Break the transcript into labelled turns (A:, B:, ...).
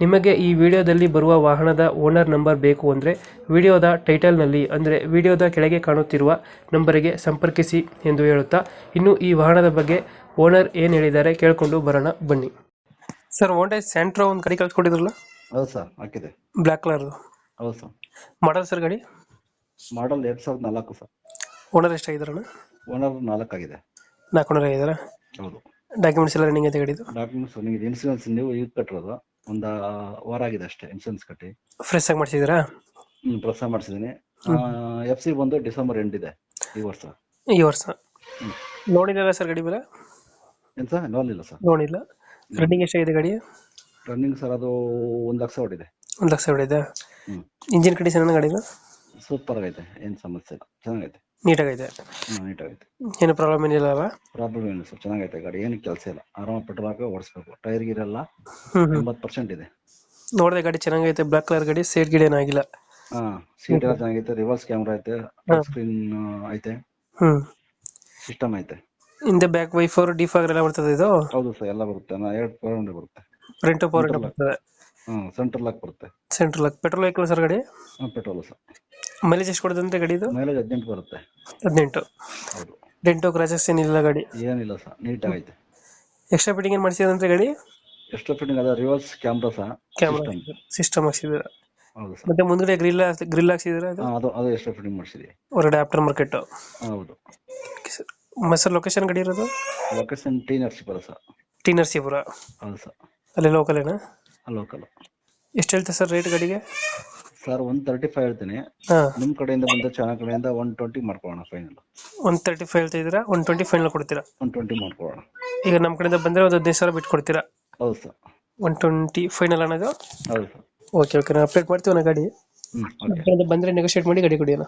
A: ನಿಮಗೆ ಈ ವಿಡಿಯೋದಲ್ಲಿ ಬರುವ ವಾಹನದ ಓನರ್ ನಂಬರ್ ಬೇಕು ಅಂದರೆ ವಿಡಿಯೋದ ಟೈಟಲ್ನಲ್ಲಿ ಅಂದರೆ ವಿಡಿಯೋದ ಕೆಳಗೆ ಕಾಣುತ್ತಿರುವ ನಂಬರಿಗೆ ಸಂಪರ್ಕಿಸಿ ಎಂದು ಹೇಳುತ್ತಾ ಇನ್ನು ಈ ವಾಹನದ ಬಗ್ಗೆ ಓನರ್ ಏನು ಹೇಳಿದ್ದಾರೆ ಕೇಳಿಕೊಂಡು ಬರೋಣ ಬನ್ನಿ. ಸರ್ ಓಂಡೆ ಸ್ಯಾಂಟ್ರೋ ಒಂದು ಗಾಡಿ ಕಳ್ಸ್ಕೊಟ್ಟಿದ್ರಲ್ಲ?
B: ಹೌದು ಸರ್ ಹಾಕಿದೆ.
A: ಬ್ಲ್ಯಾಕ್ ಕಲರ್
B: ಹೌದು ಸರ್.
A: ಮಾಡಲ್ ಸರ್ ಗಾಡಿ?
B: ಮಾಡಲ್ ಎರಡ್ ಸಾವಿರದ ನಾಲ್ಕು ಸರ್.
A: ಓನರ್ ಎಷ್ಟಾಗಿದ್ದಾರಣ್ಣ
B: ಓನರ್ ನಾಲ್ಕಾಗಿದೆ
A: ನಾಲ್ಕು ಓನರ್
B: ಹೌದು.
A: ಡಾಕ್ಯುಮೆಂಟ್ಸ್ ಎಲ್ಲ ರನ್ನಿಂಗ್ ಅಂತ ಗಾಡಿದು?
B: ಡಾಕ್ಯುಮೆಂಟ್ಸ್ ನಿಮಗೆ ಇನ್ಸೂರೆನ್ಸ್ ನೀವು ಈಗ ಕಟ್ಟಿರೋದು. ಒಂದು ವಾರ ಆಗಿದೆ ಅಷ್ಟೇ ಇನ್ಸೂರೆನ್ಸ್ ಕಟ್ಟಿ.
A: ಫ್ರೆಶ್ ಆಗಿ ಮಾಡಿಸಿದ್ದೀರಾ?
B: ಹ್ಮ್ ಪ್ರೊಸೆಸ್ ಮಾಡಿಸಿದ್ದೀನಿ ಎಫ್ ಸಿ ಬಂದು ಡಿಸೆಂಬರ್ ಎಂಡ್ ಇದೆ ಈ ವರ್ಷ.
A: ಈ ವರ್ಷ.
B: ಹ್ಮ್.
A: ನೋಡಿಲ್ಲ ಸರ್ ಗಡಿ ಮೇಲೆ?
B: ಏನ್ ಸರ್? ಸರ್.
A: ನೋಡಿಲ್ಲ. ರನ್ನಿಂಗ್ ಎಷ್ಟಾಗಿದೆ ಗಾಡಿ?
B: ರನ್ನಿಂಗ್ ಸರ್ ಅದು ಒಂದ್ ಲಕ್ಷ ಹೊಡಿದೆ.
A: ಒಂದ್ ಲಕ್ಷ ಹೊಡಿದೆ.
B: ಹ್ಮ್.
A: ಇಂಜಿನ್ ಕಂಡೀಷನ್ ಗಾಡಿ
B: ಸೂಪರ್ ಆಗೈತೆ. ಏನ್ ಸಮಸ್ಯೆ ಇಲ್ಲ. ಚೆನ್ನಾಗೈತೆ.
A: ನೀಟಾಗೈತೆ.
B: ನೀಟ್ ನೀಟಾಗೈತೆ.
A: ಏನು ಪ್ರಾಬ್ಲಮ್ ಏನಿಲ್ಲ ಅಲ್ಲ?
B: ಪ್ರಾಬ್ಲಮ್ ಏನಿಲ್ಲ ಸರ್ ಚೆನ್ನಾಗೈತೆ ಗಾಡಿ ಏನು ಕೆಲಸ ಇಲ್ಲ. ಆರಾಮ ಪೆಟ್ರೋಲ್ ಹಾಕಿ ಓಡಿಸ್ಬೇಕು. ಟೈರ್ ಗಿರೆಲ್ಲ ಎಂಬತ್ತು ಪರ್ಸೆಂಟ್ ಇದೆ.
A: ನೋಡಿದೆ ಗಾಡಿ ಚೆನ್ನಾಗೈತೆ ಬ್ಲಾಕ್ ಕಲರ್ ಗಾಡಿ ಸೇಟ್ ಗಿಡ ಏನಾಗಿಲ್ಲ
B: ಹಾ ಸೀಟ್ ಎಲ್ಲ ಚೆನ್ನಾಗೈತೆ ರಿವರ್ಸ್ ಕ್ಯಾಮ್ರಾ ಐತೆ ಸ್ಕ್ರೀನ್ ಐತೆ.
A: ಹ್ಮ್.
B: ಸಿಸ್ಟಮ್ ಐತೆ.
A: ಹಿಂದೆ ಬ್ಯಾಕ್ ವೈಫರ್ ಡಿಫಾಗರ್ ಎಲ್ಲ ಬರ್ತದೆ ಇದು?
B: ಹೌದು ಸರ್ ಎಲ್ಲ ಬರುತ್ತೆ. ನಾ ಎರಡು ಪವರ್ ಬರುತ್ತೆ.
A: ಫ್ರಂಟ್ ಪವರ್
B: Central
A: ಬರ್ತದೆ.
B: ಹ್ಮ್ ಸೆಂಟ್ರಲ್ ಲಾಕ್ ಬರುತ್ತೆ.
A: ಸೆಂಟ್ರಲ್ ಪೆಟ್ರೋಲ್ ವೆಹಿಕಲ್ ಸರ್ ಗಾಡಿ?
B: ಪೆಟ್ರೋಲ್ ಸರ್
A: ಮೈಲೇಜ್ ಎಷ್ಟು ಕೊಡುತ್ತೆ ಗಾಡಿ ಇದು
B: ಮೈಲೇಜ್ ಹದಿನೆಂಟು ಬರುತ್ತೆ.
A: ಹದಿನೆಂಟು.
B: ಹೌದು.
A: ಡೆಂಟೋ ಕ್ರಾಚಸ್ ಏನಿಲ್ಲ ಗಾಡಿ?
B: ಏನಿಲ್ಲ ಸರ್ ನೀಟ್ ಆಗೈತೆ
A: ಎಕ್ಸ್ಟ್ರಾ ಫಿಟ್ಟಿಂಗ್ ಏನು ಮಾಡಿಸಿದಂತೆ ಗಾಡಿ?
B: ಎಕ್ಸ್ಟ್ರಾ ಫಿಟ್ಟಿಂಗ್ ಅದ ರಿವರ್ಸ್ ಕ್ಯಾಮ್ರಾ ಸಹ
A: ಕ್ಯಾಮ್ರಾ ಸಿಸ್ಟಮ್ ಹಾಕ್ಸಿದ್ದೀರಾ?
B: ಹೌದು ಸರ್.
A: ಮತ್ತೆ ಮುಂದ್ಗಡೆ ಗ್ರಿಲ್ ಗ್ರಿಲ್ ಹಾಕ್ಸಿದ್ದೀರಾ ಅದು?
B: ಅದು ಅದು ಎಷ್ಟು ಫಿಟ್ಟಿಂಗ್ ಮಾಡಿಸಿದೆ
A: ಹೊರಗಡೆ ಆಫ್ಟರ್ ಮಾರ್ಕೆಟ್
B: ಹೌದು.
A: ಸರ್ ಲೊಕೇಶನ್ ಗಾಡಿ ಇರೋದು?
B: Location T Narasipura sir.
A: T Narasipura.
B: ಹೌದು ಸರ್.
A: ಅಲ್ಲಿ ಲೋಕಲ್ ಏನಾ?
B: ಲೋಕಲ್
A: ಎಷ್ಟು ಹೇಳ್ತಾರೆ ಸರ್ ರೇಟ್ ಗಾಡಿಗೆ?
B: ಸರ್ ಒನ್ ತರ್ಟಿ ಫೈವ್ ಹೇಳ್ತೀನಿ ನಿಮ್ ಕಡೆಯಿಂದ ಬಂದ ಚಾನಲ್ ಕಡೆಯಿಂದ ಒನ್ ಟ್ವೆಂಟಿ ಮಾಡ್ಕೊಳ್ಳೋಣ ಫೈನಲ್
A: ಒನ್ ತರ್ಟಿ ಫೈವ್ ಹೇಳ್ತಾ ಇದ್ದೀರಾ? ಒನ್ ಟ್ವೆಂಟಿ ಫೈನಲ್ ಕೊಡ್ತೀರಾ?
B: ಒನ್ ಟ್ವೆಂಟಿ ಮಾಡ್ಕೊಳ್ಳೋಣ.
A: ಈಗ ನಮ್ಮ ಕಡೆಯಿಂದ ಬಂದ್ರೆ ಒಂದು ಹದಿನೈದು ಸಾವಿರ ಬಿಟ್ಟು ಕೊಡ್ತೀರಾ?
B: ಹೌದು ಸರ್
A: ಒನ್ ಟ್ವೆಂಟಿ ಫೈನಲ್ ಅನ್ನೋದು?
B: ಹೌದು ಸರ್
A: ಓಕೆ ಓಕೆ ನಾನು ಅಪ್ಡೇಟ್ ಮಾಡ್ತೀವಿ ನಾ ಗಾಡಿ.
B: ಹ್ಮ್
A: ನಮ್ಮ
B: ಓಕೆ
A: ಕಡೆಯಿಂದ ಬಂದರೆ ನೆಗೋಷಿಯೇಟ್ ಮಾಡಿ ಗಾಡಿ ಕೊಡಿ ಅಣ್ಣ.